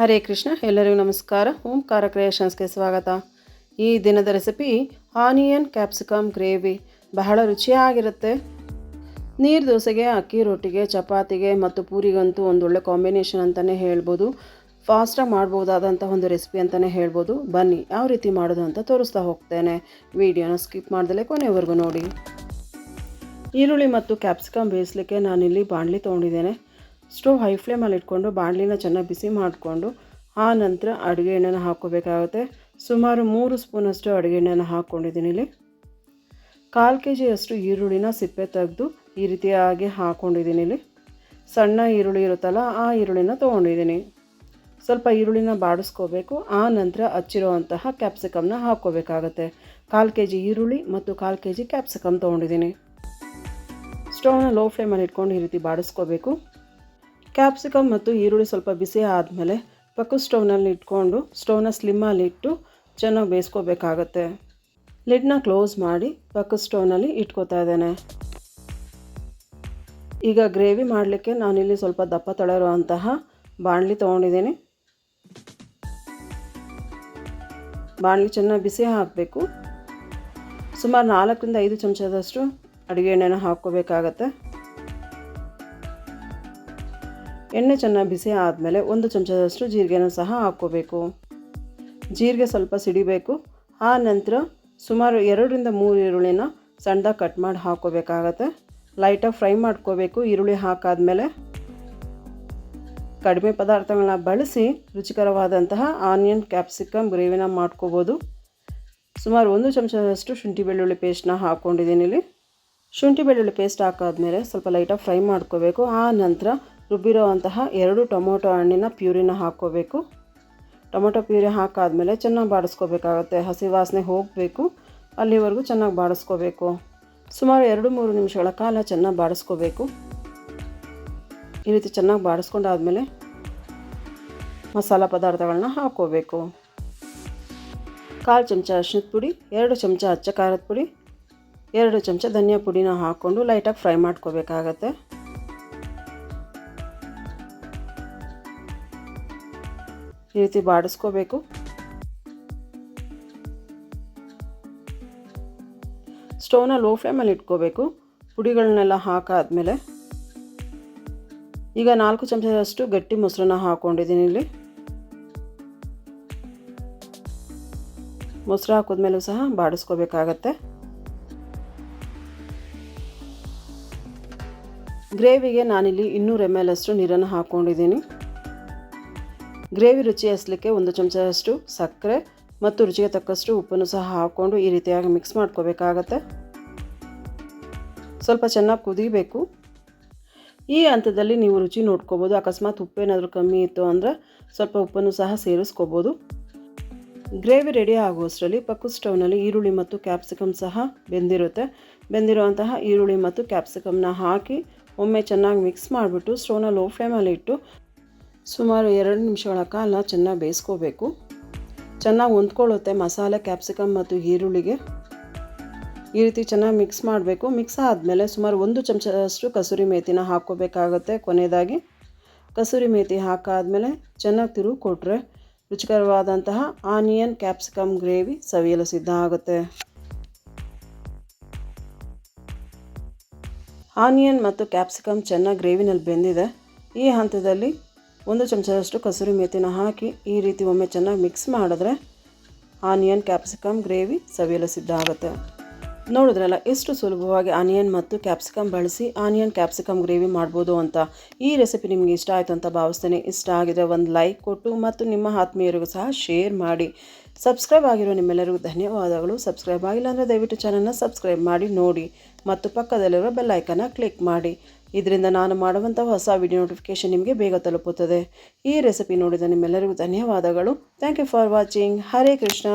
ಹರೇ ಕೃಷ್ಣ, ಎಲ್ಲರಿಗೂ ನಮಸ್ಕಾರ. ಓಂಕಾರ ಕ್ರಿಯೇಷನ್ಸ್ಗೆ ಸ್ವಾಗತ. ಈ ದಿನದ ರೆಸಿಪಿ ಆನಿಯನ್ ಕ್ಯಾಪ್ಸಿಕಮ್ ಗ್ರೇವಿ ಬಹಳ ರುಚಿಯಾಗಿರುತ್ತೆ. ನೀರು ದೋಸೆಗೆ, ಅಕ್ಕಿ ರೊಟ್ಟಿಗೆ, ಚಪಾತಿಗೆ ಮತ್ತು ಪೂರಿಗಂತೂ ಒಂದೊಳ್ಳೆ ಕಾಂಬಿನೇಷನ್ ಅಂತಲೇ ಹೇಳ್ಬೋದು. ಫಾಸ್ಟಾಗಿ ಮಾಡ್ಬೋದಾದಂಥ ಒಂದು ರೆಸಿಪಿ ಅಂತಲೇ ಹೇಳ್ಬೋದು. ಬನ್ನಿ, ಯಾವ ರೀತಿ ಮಾಡೋದು ಅಂತ ತೋರಿಸ್ತಾ ಹೋಗ್ತೇನೆ. ವಿಡಿಯೋನ ಸ್ಕಿಪ್ ಮಾಡ್ದಲೇ ಕೊನೆವರೆಗೂ ನೋಡಿ. ಈರುಳ್ಳಿ ಮತ್ತು ಕ್ಯಾಪ್ಸಿಕಮ್ ಬೇಯಿಸ್ಲಿಕ್ಕೆ ನಾನಿಲ್ಲಿ ಬಾಣಲಿ ತೊಗೊಂಡಿದ್ದೇನೆ. ಸ್ಟವ್ ಹೈ ಫ್ಲೇಮಲ್ಲಿ ಇಟ್ಕೊಂಡು ಬಾಣಲಿನ ಚೆನ್ನಾಗಿ ಬಿಸಿ ಮಾಡಿಕೊಂಡು, ಆ ನಂತರ ಅಡುಗೆ ಎಣ್ಣೆನ ಹಾಕ್ಕೋಬೇಕಾಗುತ್ತೆ. ಸುಮಾರು ಮೂರು ಸ್ಪೂನಷ್ಟು ಅಡುಗೆ ಎಣ್ಣೆನ ಹಾಕ್ಕೊಂಡಿದ್ದೀನಿ ಇಲ್ಲಿ. ಕಾಲು ಕೆ ಜಿಯಷ್ಟು ಈರುಳ್ಳಿನ ಸಿಪ್ಪೆ ತೆಗೆದು ಈ ರೀತಿಯಾಗಿ ಹಾಕ್ಕೊಂಡಿದ್ದೀನಿ ಇಲ್ಲಿ. ಸಣ್ಣ ಈರುಳ್ಳಿ ಇರುತ್ತಲ್ಲ, ಆ ಈರುಳ್ಳಿನ ತೊಗೊಂಡಿದ್ದೀನಿ. ಸ್ವಲ್ಪ ಈರುಳ್ಳಿನ ಬಾಡಿಸ್ಕೋಬೇಕು, ಆ ನಂತರ ಹಚ್ಚಿರುವಂತಹ ಕ್ಯಾಪ್ಸಿಕಮ್ನ ಹಾಕ್ಕೋಬೇಕಾಗತ್ತೆ. ಕಾಲು ಕೆ ಜಿ ಈರುಳ್ಳಿ ಮತ್ತು ಕಾಲು ಕೆ ಜಿ ಕ್ಯಾಪ್ಸಿಕಮ್ ತೊಗೊಂಡಿದ್ದೀನಿ. ಸ್ಟವ್ನ ಲೋ ಫ್ಲೇಮಲ್ಲಿ ಇಟ್ಕೊಂಡು ಈ ರೀತಿ ಬಾಡಿಸ್ಕೋಬೇಕು. ಕ್ಯಾಪ್ಸಿಕಮ್ ಮತ್ತು ಈರುಳ್ಳಿ ಸ್ವಲ್ಪ ಬಿಸಿ ಆದಮೇಲೆ ಪಕ್ಕ ಸ್ಟೌವ್ನಲ್ಲಿ ಇಟ್ಕೊಂಡು ಸ್ಟೌವ್ನ ಸ್ಲಿಮ್ಮಲ್ಲಿ ಇಟ್ಟು ಚೆನ್ನಾಗಿ ಬೇಯಿಸ್ಕೋಬೇಕಾಗತ್ತೆ. ಲಿಡ್ನ ಕ್ಲೋಸ್ ಮಾಡಿ ಪಕ್ಕ ಸ್ಟೌವ್ನಲ್ಲಿ ಇಟ್ಕೋತಾ ಇದ್ದೇನೆ. ಈಗ ಗ್ರೇವಿ ಮಾಡಲಿಕ್ಕೆ ನಾನಿಲ್ಲಿ ಸ್ವಲ್ಪ ದಪ್ಪ ತಳರುವಂತಹ ಬಾಣಲಿ ತೊಗೊಂಡಿದ್ದೀನಿ. ಬಾಣಲಿ ಚೆನ್ನಾಗಿ ಬಿಸಿ ಹಾಕಬೇಕು. ಸುಮಾರು ನಾಲ್ಕರಿಂದ ಐದು ಚಮಚದಷ್ಟು ಅಡುಗೆ ಎಣ್ಣೆನ ಹಾಕ್ಕೋಬೇಕಾಗತ್ತೆ. ಎಣ್ಣೆ ಚೆನ್ನಾಗಿ ಬಿಸಿ ಆದಮೇಲೆ ಒಂದು ಚಮಚದಷ್ಟು ಜೀರಿಗೆನ ಸಹ ಹಾಕ್ಕೋಬೇಕು. ಜೀರಿಗೆ ಸ್ವಲ್ಪ ಸಿಡಿಬೇಕು. ಆ ನಂತರ ಸುಮಾರು ಎರಡರಿಂದ ಮೂರು ಈರುಳ್ಳಿನ ಸಣ್ಣದಾಗಿ ಕಟ್ ಮಾಡಿ ಹಾಕ್ಕೋಬೇಕಾಗತ್ತೆ. ಲೈಟಾಗಿ ಫ್ರೈ ಮಾಡ್ಕೋಬೇಕು. ಈರುಳ್ಳಿ ಹಾಕಾದಮೇಲೆ ಕಡಿಮೆ ಪದಾರ್ಥಗಳನ್ನ ಬಳಸಿ ರುಚಿಕರವಾದಂತಹ ಆನಿಯನ್, ಕ್ಯಾಪ್ಸಿಕಮ್, ಗ್ರೇವಿನ ಮಾಡ್ಕೋಬೋದು. ಸುಮಾರು ಒಂದು ಚಮಚದಷ್ಟು ಶುಂಠಿ ಬೆಳ್ಳುಳ್ಳಿ ಪೇಸ್ಟ್ನ ಹಾಕ್ಕೊಂಡಿದ್ದೀನಿ ಇಲ್ಲಿ. ಶುಂಠಿ ಬೆಳ್ಳುಳ್ಳಿ ಪೇಸ್ಟ್ ಹಾಕಾದ್ಮೇಲೆ ಸ್ವಲ್ಪ ಲೈಟಾಗಿ ಫ್ರೈ ಮಾಡ್ಕೋಬೇಕು. ಆ ನಂತರ ರುಬ್ಬಿರೋವಂತಹ ಎರಡು ಟೊಮೊಟೊ ಹಣ್ಣಿನ ಪ್ಯೂರಿನ ಹಾಕ್ಕೋಬೇಕು. ಟೊಮೊಟೊ ಪ್ಯೂರಿ ಹಾಕಾದಮೇಲೆ ಚೆನ್ನಾಗಿ ಬಾಡಿಸ್ಕೋಬೇಕಾಗುತ್ತೆ. ಹಸಿ ವಾಸನೆ ಹೋಗಬೇಕು. ಅಲ್ಲಿವರೆಗೂ ಚೆನ್ನಾಗಿ ಬಾಡಿಸ್ಕೋಬೇಕು. ಸುಮಾರು ಎರಡು ಮೂರು ನಿಮಿಷಗಳ ಕಾಲ ಚೆನ್ನಾಗಿ ಬಾಡಿಸ್ಕೋಬೇಕು. ಈ ರೀತಿ ಚೆನ್ನಾಗಿ ಬಾಡಿಸ್ಕೊಂಡಾದ್ಮೇಲೆ ಮಸಾಲ ಪದಾರ್ಥಗಳನ್ನ ಹಾಕ್ಕೋಬೇಕು. ಕಾಲು ಚಮಚ ಅರ್ಶಿನದ ಪುಡಿ, ಎರಡು ಚಮಚ ಅಚ್ಚ ಖಾರದ ಪುಡಿ, ಎರಡು ಚಮಚ ಧನಿಯಾ ಪುಡಿನ ಹಾಕ್ಕೊಂಡು ಲೈಟಾಗಿ ಫ್ರೈ ಮಾಡ್ಕೋಬೇಕಾಗತ್ತೆ. ಈ ರೀತಿ ಬಾಡಿಸ್ಕೋಬೇಕು. ಸ್ಟೌವ್ನ ಲೋ ಫ್ಲೇಮಲ್ಲಿ ಇಟ್ಕೋಬೇಕು. ಪುಡಿಗಳನ್ನೆಲ್ಲ ಹಾಕಾದಮೇಲೆ. ಈಗ ನಾಲ್ಕು ಚಮಚದಷ್ಟು ಗಟ್ಟಿ ಮೊಸರನ್ನ ಹಾಕ್ಕೊಂಡಿದ್ದೀನಿ ಇಲ್ಲಿ. ಮೊಸರು ಹಾಕಿದ್ಮೇಲೂ ಸಹ ಬಾಡಿಸ್ಕೋಬೇಕಾಗತ್ತೆ. ಗ್ರೇವಿಗೆ ನಾನಿಲ್ಲಿ ಇನ್ನೂರು ಎಂ ಎಲ್ ಅಷ್ಟು ನೀರನ್ನು ಹಾಕ್ಕೊಂಡಿದ್ದೀನಿ ಗ್ರೇವಿ ರುಚಿ ಹಸ್ಲಿಕ್ಕೆ ಒಂದು ಚಮಚದಷ್ಟು ಸಕ್ಕರೆ ಮತ್ತು ರುಚಿಗೆ ತಕ್ಕಷ್ಟು ಉಪ್ಪನ್ನು ಸಹ ಹಾಕ್ಕೊಂಡು ಈ ರೀತಿಯಾಗಿ ಮಿಕ್ಸ್ ಮಾಡ್ಕೋಬೇಕಾಗತ್ತೆ. ಸ್ವಲ್ಪ ಚೆನ್ನಾಗಿ ಕುದಿಬೇಕು. ಈ ಹಂತದಲ್ಲಿ ನೀವು ರುಚಿ ನೋಡ್ಕೋಬೋದು. ಅಕಸ್ಮಾತ್ ಉಪ್ಪೇನಾದರೂ ಕಮ್ಮಿ ಇತ್ತು ಅಂದರೆ ಸ್ವಲ್ಪ ಉಪ್ಪನ್ನು ಸಹ ಸೇರಿಸ್ಕೋಬೋದು. ಗ್ರೇವಿ ರೆಡಿ ಆಗುವಷ್ಟರಲ್ಲಿ ಪಕ್ಕದ ಸ್ಟೌವ್ನಲ್ಲಿ ಈರುಳ್ಳಿ ಮತ್ತು ಕ್ಯಾಪ್ಸಿಕಮ್ ಸಹ ಬೆಂದಿರುತ್ತೆ. ಬೆಂದಿರುವಂತಹ ಈರುಳ್ಳಿ ಮತ್ತು ಕ್ಯಾಪ್ಸಿಕಮ್ನ ಹಾಕಿ ಒಮ್ಮೆ ಚೆನ್ನಾಗಿ ಮಿಕ್ಸ್ ಮಾಡಿಬಿಟ್ಟು ಸ್ಟೌವ್ನ ಲೋ ಫ್ಲೇಮಲ್ಲಿ ಇಟ್ಟು ಸುಮಾರು ಎರಡು ನಿಮಿಷಗಳ ಕಾಲ ಚೆನ್ನಾಗಿ ಬೇಯಿಸ್ಕೋಬೇಕು. ಚೆನ್ನಾಗಿ ಹೊಂದ್ಕೊಳ್ಳುತ್ತೆ ಮಸಾಲೆ, ಕ್ಯಾಪ್ಸಿಕಮ್ ಮತ್ತು ಈರುಳ್ಳಿಗೆ. ಈ ರೀತಿ ಚೆನ್ನಾಗಿ ಮಿಕ್ಸ್ ಮಾಡಬೇಕು. ಮಿಕ್ಸ್ ಆದಮೇಲೆ ಸುಮಾರು ಒಂದು ಚಮಚದಷ್ಟು ಕಸೂರಿ ಮೇಥಿನ ಹಾಕ್ಕೋಬೇಕಾಗುತ್ತೆ ಕೊನೆಯದಾಗಿ. ಕಸೂರಿ ಮೇಥಿ ಹಾಕಾದಮೇಲೆ ಚೆನ್ನಾಗಿ ತಿರುವು ಕೊಟ್ಟರೆ ರುಚಿಕರವಾದಂತಹ ಆನಿಯನ್, ಕ್ಯಾಪ್ಸಿಕಮ್, ಗ್ರೇವಿ ಸವಿಯಲು ಸಿದ್ಧ ಆಗುತ್ತೆ. ಆನಿಯನ್ ಮತ್ತು ಕ್ಯಾಪ್ಸಿಕಮ್ ಚೆನ್ನಾಗಿ ಗ್ರೇವಿನಲ್ಲಿ ಬೆಂದಿದೆ. ಈ ಹಂತದಲ್ಲಿ ಒಂದು ಚಮಚದಷ್ಟು ಕಸೂರಿ ಮೇಥಿನ ಹಾಕಿ ಈ ರೀತಿ ಒಮ್ಮೆ ಚೆನ್ನಾಗಿ ಮಿಕ್ಸ್ ಮಾಡಿದ್ರೆ ಆನಿಯನ್, ಕ್ಯಾಪ್ಸಿಕಮ್, ಗ್ರೇವಿ ಸವಿಯಲು ಸಿದ್ಧ ಆಗುತ್ತೆ. ನೋಡಿದ್ರಲ್ಲ, ಎಷ್ಟು ಸುಲಭವಾಗಿ ಆನಿಯನ್ ಮತ್ತು ಕ್ಯಾಪ್ಸಿಕಮ್ ಬಳಸಿ ಆನಿಯನ್, ಕ್ಯಾಪ್ಸಿಕಮ್, ಗ್ರೇವಿ ಮಾಡ್ಬೋದು ಅಂತ. ಈ ರೆಸಿಪಿ ನಿಮಗೆ ಇಷ್ಟ ಆಯಿತು ಅಂತ ಭಾವಿಸ್ತೇನೆ. ಇಷ್ಟ ಆಗಿದ್ರೆ ಒಂದು ಲೈಕ್ ಕೊಟ್ಟು ಮತ್ತು ನಿಮ್ಮ ಆತ್ಮೀಯರಿಗೂ ಸಹ ಶೇರ್ ಮಾಡಿ. ಸಬ್ಸ್ಕ್ರೈಬ್ ಆಗಿರೋ ನಿಮ್ಮೆಲ್ಲರಿಗೂ ಧನ್ಯವಾದಗಳು. ಸಬ್ಸ್ಕ್ರೈಬ್ ಆಗಿಲ್ಲ ಅಂದರೆ ದಯವಿಟ್ಟು ಚಾನಲ್ನ ಸಬ್ಸ್ಕ್ರೈಬ್ ಮಾಡಿ, ನೋಡಿ. ಮತ್ತು ಪಕ್ಕದಲ್ಲಿರೋ ಬೆಲ್ಲೈಕನ್ನ ಕ್ಲಿಕ್ ಮಾಡಿ. ಇದರಿಂದ ನಾನು ಮಾಡುವಂಥ ಹೊಸ ವಿಡಿಯೋ ನೋಟಿಫಿಕೇಷನ್ ನಿಮಗೆ ಬೇಗ ತಲುಪುತ್ತದೆ. ಈ ರೆಸಿಪಿ ನೋಡಿದ ನಿಮ್ಮೆಲ್ಲರಿಗೂ ಧನ್ಯವಾದಗಳು. Thank you for watching Hare Krishna